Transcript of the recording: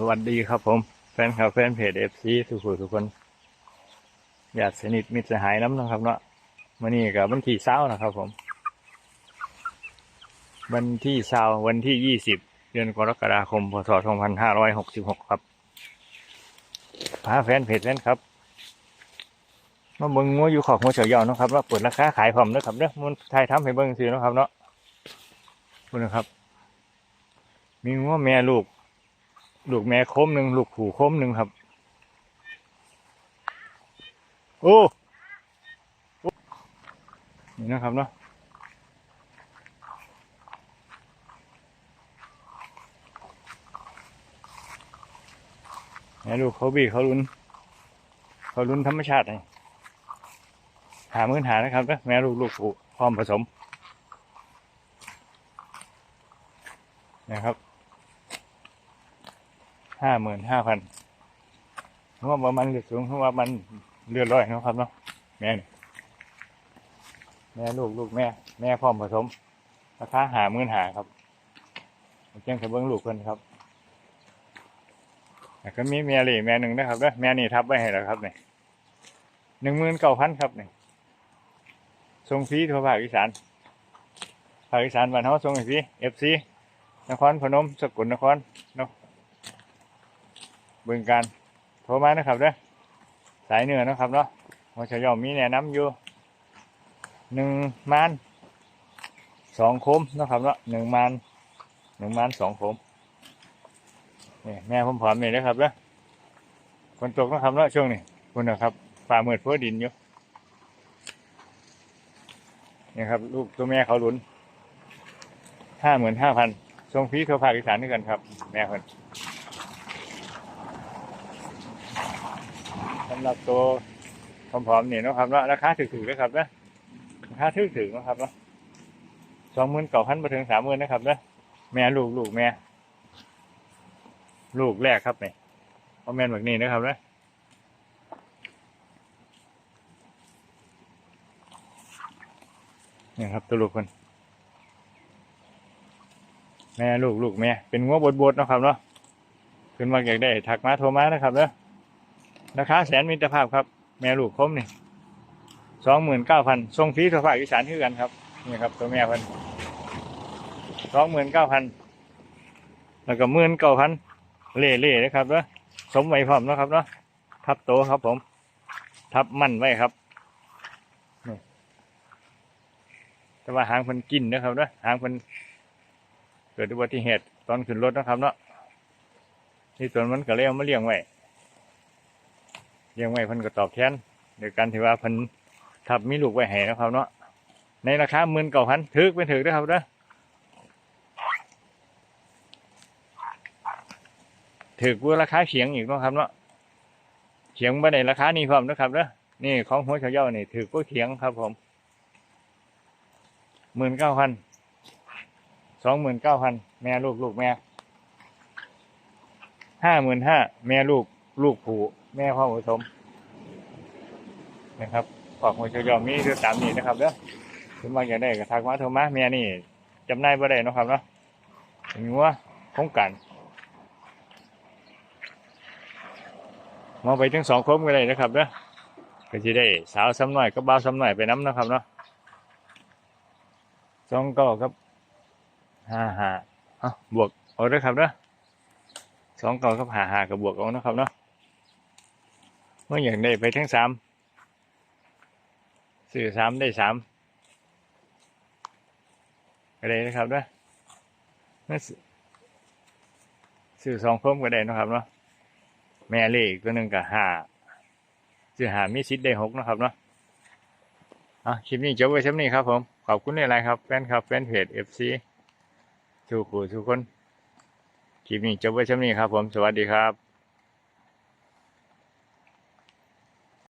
สวัสดีครับผม แฟนคลับแฟนเพจเอฟซีทุกคนทุกคนอยากสนิทมิตรสหายน้ำนะครับเนาะวันนี้กับวันที่เช้านะครับผม วันที่เช้าวันที่ยี่สิบเดือนกรกฎาคมพศสองพันห้าร้อยหกสิบหกครับพาแฟนเพจแฟนครับมาเบิ่งงัวอยู่ขอบงัวเฉยาวนะครับว่าเปิดราคาขายพร้อมนะครับเนาะมันไทยทำให้เบิ่งซื้อนะครับเนาะคุณนะครับ มีงัวแม่ลูก ลูกแม่โคมหนึ่งลูกผูโคมหนึ่งครับโอ้โอ้นี่นะครับเนาะแม่ลูกเขาบีเขาลุ้น เขาลุ้นธรรมชาติไงหามื่นหานะครับนะแม่ลูกลูกผูพร้อมผสมนะครับ ห้าหมื่นห้าพันเพราะว่ามันเลือดสูงเพราะว่ามันเลือดร้อยนะครับเนาะแม่นี่แม่ลูกลูกแม่ แม่พร้อมผสมราคาหาหมื่นหาครับเจ้งกับเบิ้งลูกคนครับแก็มีแม่หล่แม่หนึ่งนะครับเด้อแม่นี่ทับไว้ให้แล้วครับเนี่ยหนึ่งหมื่นเก้าพันครับเนี่ยทรงฟรีทั่วภาคอีสานภาคอีสานบ้านเฮาทรงฟรีเอฟซีนครพนมสกลนครเนาะ บึงการโทรมานะครับเด้อสายเหนือนะครับเนาะหัวชยอมมีแนะนำอยู่หนึ่งมานสองโคมนะครับเนาะหนึ่งมานหนึ่งมานสองโคมนี่แม่ผมผอมนี่นะครับเด้อฝนตกนะครับเนาะช่วงนี้คุณนะครับฝ่ามืดเพื่อดินอยู่นี่ครับ ลูกตัวแม่เขาหลุนห้าหมื่นห้าพันทรงฟรีทั่วภาคอีสานด้วยกันครับ แม่คน สำหรับตัวผอมๆนี่นะครับเนาะราคาถือๆนะครับนะราคาถือๆนะครับเนาะสองหมื่นเก้าพันมาถึงสามหมื่นนะครับนะแม่ลูกลูกแม่ลูกแรกครับเนี่ยเอาแม่นแบบนี้นะครับนะนี่ครับตัวลูกคนแม่ลูกลูกแม่เป็นงัวบดๆนะครับเนาะขึ้นมาอยากได้ถักมาโทรมานะครับเนาะ ราคาแสนมิตรภาพครับ แม่ลูกคมนี่สองหมื่นเก้าพันทรงฟรีทั่วภาคอีสานคือกันครับนี่ครับตัวแม่พันสองหมื่นเก้าพันแล้วก็หมื่นเก้าพันเล่เล่นะครับเนาะสมไว้พร้อมนะครับเนาะทับโตครับผม ทับมั่นไว้ครับนี่แต่ว่าหางพันกินนะครับเนาะหางพันเกิดอุบัติเหตุตอนขึ้นรถนะครับเนาะที่ส่วนมันก็เลยเอามาเลี้ยงไว้ เลี้ยงไว้เพิ่นก็ตอบแทนโดยการที่ว่าเพิ่นทับมีลูกไว้ให้นะครับเนาะในราคาหมื่นเก้าพันถือเป็นถือนะครับเด้อถือกว่าราคาเขียงอีกนะครับเนาะเขียงบ่ได้ราคานี้พร้อมนะครับเด้อนี่ของหัวเฉาเย้านี่ถือกว่าเขียงครับผมหมื่นเก้าพันสองหมื่นเก้าพันแม่ลูกลูกแม่ห้าหมื่นห้าแม่ลูกลูกผู แม่พ่อผสมนะครับขอกหัวเฉยอมมีคือตามนี้นะครับเด้อคุณมาอย่ากได้ก็ทักมาโทรมาแม่นี่จำได้บ่ได้เนะครับเนาะเป็นงัวคงกันมาไปถึงสองคมก็ได้นะครับเด้อก็จะได้สาวซ้ำหน่อยก็บ่าวซ้ำหน่อยไปน้ำนะครับเนาะสองเก็ครับห้าห้าเอาบวกเอาเด้อครับเด้อสองเก่ากับหาหากับบวกเอานะครับเนาะ เมื่ออย่างได้ไปทั้งสามสื่อสามได้สามก็ได้นะครับนะนั่นสื่อสองคมก็ได้นะครับเนาะแม่เลขตัวหนึ่งกับห้าสื่อหามีสิทธิ์ได้หกนะครับเนาะอะคลิปนี้จบไว้เช่นนี้ครับผมขอบคุณในไลน์ครับแฟนครับแฟนเพจเอฟซีทุกผู้ทุกคนคลิปนี้จบไว้เช่นนี้ครับผมสวัสดีครับ